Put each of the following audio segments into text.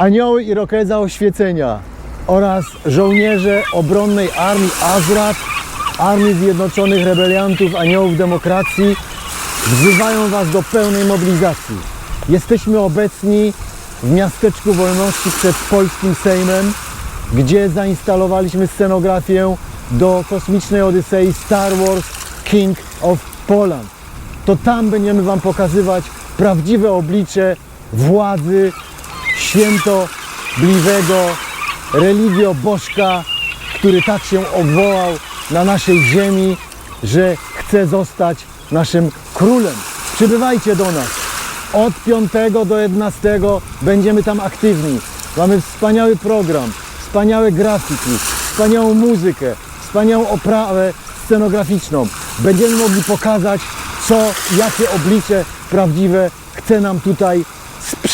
Anioły Irokeza Oświecenia oraz żołnierze obronnej armii Azrat, Armii Zjednoczonych Rebeliantów Aniołów Demokracji wzywają Was do pełnej mobilizacji. Jesteśmy obecni w miasteczku Wolności przed polskim Sejmem, gdzie zainstalowaliśmy scenografię do kosmicznej Odysei Star Wars King of Poland. To tam będziemy Wam pokazywać prawdziwe oblicze władzy świętobliwego religio Bożka, który tak się obwołał na naszej ziemi, że chce zostać naszym królem. Przybywajcie do nas. Od 5 do 11 będziemy tam aktywni. Mamy wspaniały program, wspaniałe grafiki, wspaniałą muzykę, wspaniałą oprawę scenograficzną. Będziemy mogli pokazać, co, jakie oblicze prawdziwe chce nam tutaj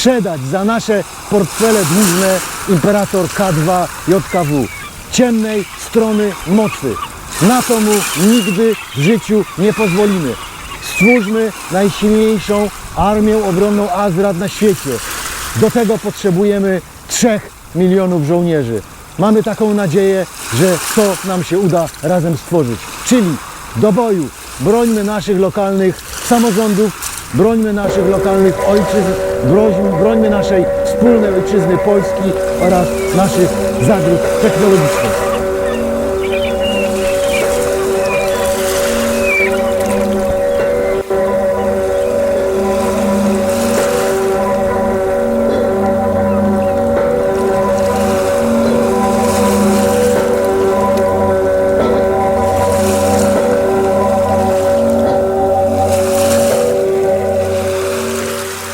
sprzedać za nasze portfele dłużne imperator K2 JKW. Ciemnej strony mocy. Na to mu nigdy w życiu nie pozwolimy. Stwórzmy najsilniejszą armię obronną Azrat na świecie. Do tego potrzebujemy 3 milionów żołnierzy. Mamy taką nadzieję, że to nam się uda razem stworzyć. Czyli do boju. Brońmy naszych lokalnych samorządów, brońmy naszych lokalnych ojczyzn, brońmy, brońmy naszej wspólnej ojczyzny Polski oraz naszych zagród technologicznych.